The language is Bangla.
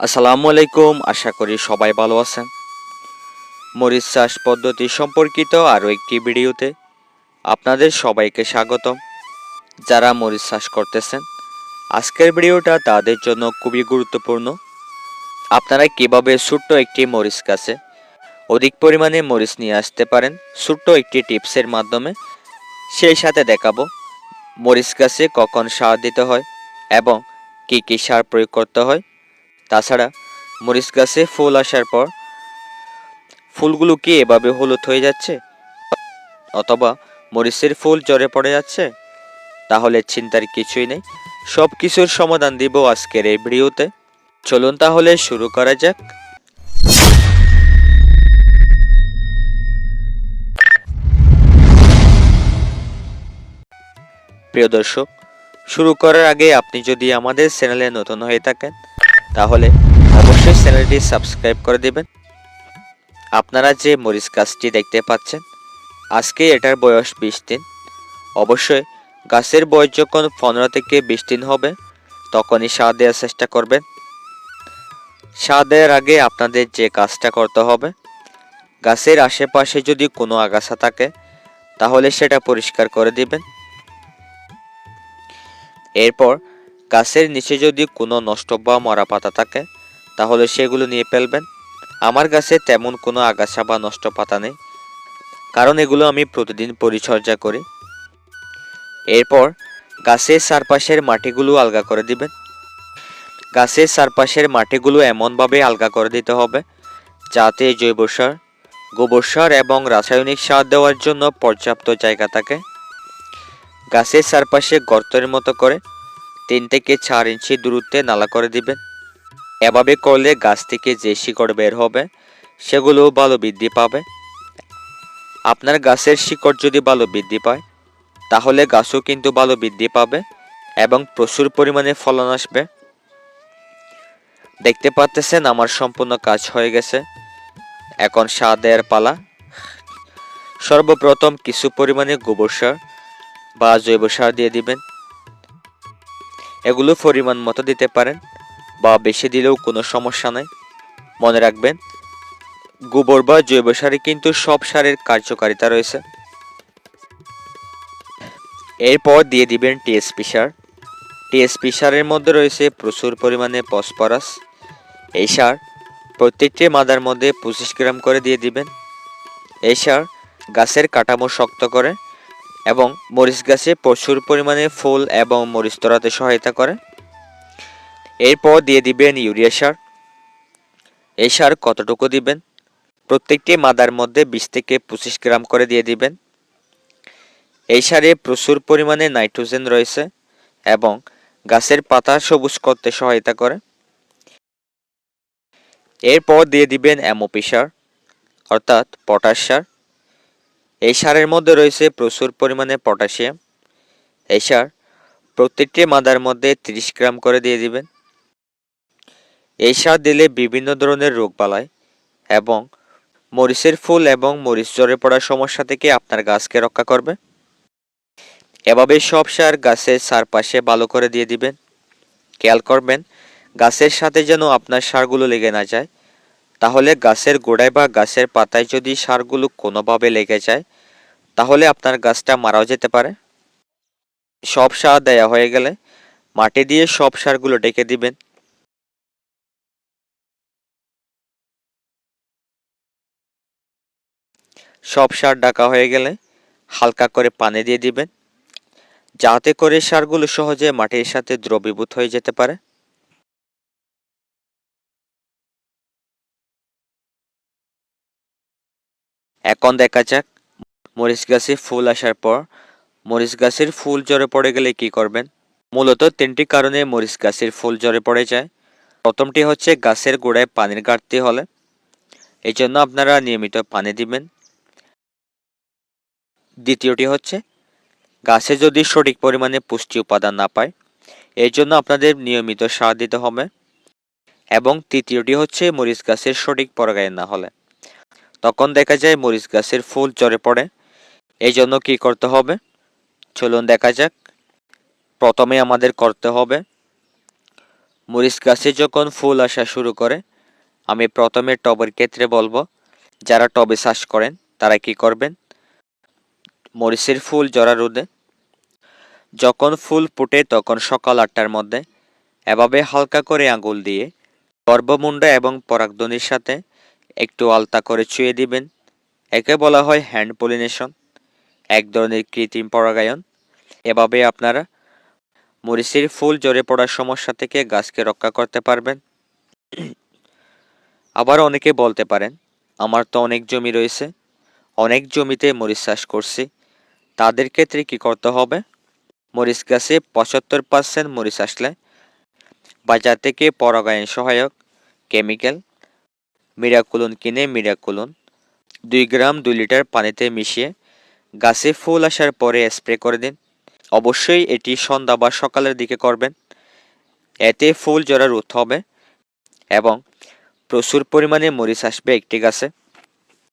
আসসালামু আলাইকুম, আশা করি সবাই ভালো আছেন। মরিচ চাষ পদ্ধতি সম্পর্কিত আরও একটি ভিডিওতে আপনাদের সবাইকে স্বাগতম। যারা মরিচ চাষ করতেছেন, আজকের ভিডিওটা তাদের জন্য খুবই গুরুত্বপূর্ণ। আপনারা কীভাবে ছোট্ট একটি মরিচ গাছে অধিক পরিমাণে মরিচ নিয়ে আসতে পারেন, ছোট্ট একটি টিপসের মাধ্যমে, সেই সাথে দেখাবো মরিচ গাছে কখন সার দিতে হয় এবং কী কী সার প্রয়োগ করতে হয়। তাছাড়া মরিচ গাছে ফুল আসার পর ফুলগুলো কি এভাবে হলুদ হয়ে যাচ্ছে? অথবা মরিচের ফুল জ্বরে পড়ে যাচ্ছে? তাহলে চিন্তার কিছুই নেই। সব কিছুর সমাধান দিব আজকের এই ভিডিওতে। চলুন তাহলে শুরু করা যাক। প্রিয় দর্শক, শুরু করার আগে আপনি যদি আমাদের চ্যানেলে নতুন হয়ে থাকেন তাহলে অবশ্যই চ্যানেলটি সাবস্ক্রাইব করে দেবেন। আপনারা যে মরিচ গাছটি দেখতে পাচ্ছেন, আজকে এটার বয়স বিশ দিন। অবশ্যই গাছের বয়স যখন পনেরো থেকে বিশ দিন হবে, তখনই সার দেওয়ার চেষ্টা করবেন। সার দেওয়ার আগে আপনাদের যে কাজটা করতে হবে, গাছের আশেপাশে যদি কোনো আগাছা থাকে, তাহলে সেটা পরিষ্কার করে দিবেন। এরপর গাছের নিচে যদি কোনো নষ্ট বা মরা পাতা থাকে, তাহলে সেগুলো নিয়ে ফেলবেন। আমার গাছে তেমন কোনো আগাছা বা নষ্ট পাতা নেই, কারণ এগুলো আমি প্রতিদিন পরিচর্যা করি। এরপর গাছের চারপাশের মাটিগুলো আলগা করে দিবেন। গাছের চারপাশের মাটিগুলো এমনভাবে আলগা করে দিতে হবে, যাতে জৈব সার, গোবর সার এবং রাসায়নিক সার দেওয়ার জন্য পর্যাপ্ত জায়গা থাকে। গাছের চারপাশে গর্তের মতো করে তিন থেকে চার ইঞ্চি দূরত্বে নালা করে দিবেন। এভাবে করলে গাছ থেকে যে শিকড় বের হবে সেগুলো ভালো বৃদ্ধি পাবে। আপনার গাছের শিকড় যদি ভালো বৃদ্ধি পায়, তাহলে গাছও কিন্তু ভালো বৃদ্ধি পাবে এবং প্রচুর পরিমাণে ফলন আসবে। দেখতে পাচ্তেছেন আমার সম্পূর্ণ কাজ হয়ে গেছে। এখন সার দেওয়ার পালা। সর্বপ্রথম কিছু পরিমাণে গোবর সার বা জৈব সার দিয়ে দিবেন। এগুলো পরিমাণ মতো দিতে পারেন বা বেশি দিলেও কোনো সমস্যা নাই। মনে রাখবেন, গোবর বা জৈব সারে কিন্তু সব সারের কার্যকারিতা রয়েছে। এরপর দিয়ে দিবেন টিএসপি সার। টিএসপি সারের মধ্যে রয়েছে প্রচুর পরিমাণে ফসফরাস। এই সার প্রত্যেকটি মাদার মধ্যে পঁচিশ গ্রাম করে দিয়ে দিবেন। এই সার গাছের কাঠামো শক্ত করে এবং মরিচ গাছে প্রচুর পরিমাণে ফুল এবং মরিচ তরাতে সহায়তা করে। এরপর দিয়ে দিবেন ইউরিয়া সার। এই সার কতটুকু দিবেন? প্রত্যেকটি মাদার মধ্যে বিশ থেকে পঁচিশ গ্রাম করে দিয়ে দিবেন। এই সারে প্রচুর পরিমাণে নাইট্রোজেন রয়েছে এবং গাছের পাতা সবুজ করতে সহায়তা করে। এরপর দিয়ে দিবেন অ্যামোপি সার, অর্থাৎ পটাশ সার। এই সারের মধ্যে রয়েছে প্রচুর পরিমাণে পটাশিয়াম। এই সার প্রত্যেকটি মাদার মধ্যে 30 গ্রাম করে দিয়ে দিবেন। এই সার দিলে বিভিন্ন ধরনের রোগ বালায় এবং মরিচের ফুল এবং মরিচ জ্বরে পড়ার সমস্যা থেকে আপনার গাছকে রক্ষা করবে। এভাবে সব সার গাছের চারপাশে ভালো করে দিয়ে দিবেন। খেয়াল করবেন, গাছের সাথে যেন আপনার সারগুলো লেগে না যায়। তাহলে গাছের গোড়ায় বা গাছের পাতায় যদি সারগুলো কোনোভাবে লেগে যায়, তাহলে আপনার গাছটা মারাও যেতে পারে। সব সার দেয়া হয়ে গেলে মাটি দিয়ে সব সারগুলো ডেকে দিবেন। সব সার ডাকা হয়ে গেলে হালকা করে পানি দিয়ে দিবেন। যাতে করে সারগুলো সহজে মাটির সাথে দ্রবীভূত হয়ে যেতে পারে। এখন দেখা যাক। মরিচ গাছে ফুল আসার পর, মরিচ গাছের ফুল জ্বরে পড়ে গেলে কি করবেন? মূলত তিনটি কারণে মরিচ গাছের ফুল জ্বরে পড়ে যায়। প্রথমটি হচ্ছে গাছের গোড়ায় পানির ঘাটতি হলে এই জন্য আপনারা নিয়মিত পানি দিবেন। দ্বিতীয়টি হচ্ছে, গাছে যদি সঠিক পরিমাণে পুষ্টি উপাদান না পায় এই জন্য আপনাদের নিয়মিত সার দিতে হবে। এবং তৃতীয়টি হচ্ছে মরিচ গাছের সঠিক পরাগায়ন না হলে। তখন দেখা যায় মরিচ গাছের ফুল জ্বরে পড়ে। এই জন্য কী করতে হবে? চলুন দেখা যাক। প্রথমে আমাদের করতে হবে। মরিচ গাছে যখন ফুল আসা শুরু করে, আমি প্রথমে টবের ক্ষেত্রে বলব, যারা টবে চাষ করেন, তারা কি করবেন? মরিচের ফুল জরা রোদে। যখন ফুল ফুটে তখন সকাল আটটার মধ্যে এভাবে হালকা করে আঙুল দিয়ে, গর্ভমুন্ডা এবং পরাগধ্বনির সাথে একটু আলতা করে ছুঁয়ে দিবেন। একে বলা হয় হ্যান্ড পলিনেশন এক ধরনের কৃত্রিম পরাগায়ন। এভাবে আপনারা মরিচের ফুল ঝরে পড়ার সমস্যা থেকে গাছকে রক্ষা করতে পারবেন। আবার অনেকে বলতে পারেন, আমার তো অনেক জমি রয়েছে, অনেক জমিতে মরিচ চাষ করছি, তাদের ক্ষেত্রে কি করতে হবে? মরিচ গাছে পঁচাত্তর পার্সেন্ট মরিচ আসলে বাজার থেকে পরাগায়ন সহায়ক, কেমিক্যাল মিরাকুলন কিনে মিরাকুলন। দুই গ্রাম দুই লিটার পানিতে মিশিয়ে গাছে ফুল আসার পরে স্প্রে করে দিন। অবশ্যই এটি সন্ধ্যা বা সকালের দিকে করবেন। এতে ফুল জরা রোধ হবে এবং প্রচুর পরিমাণে মরিচ আসবে একটি গাছে।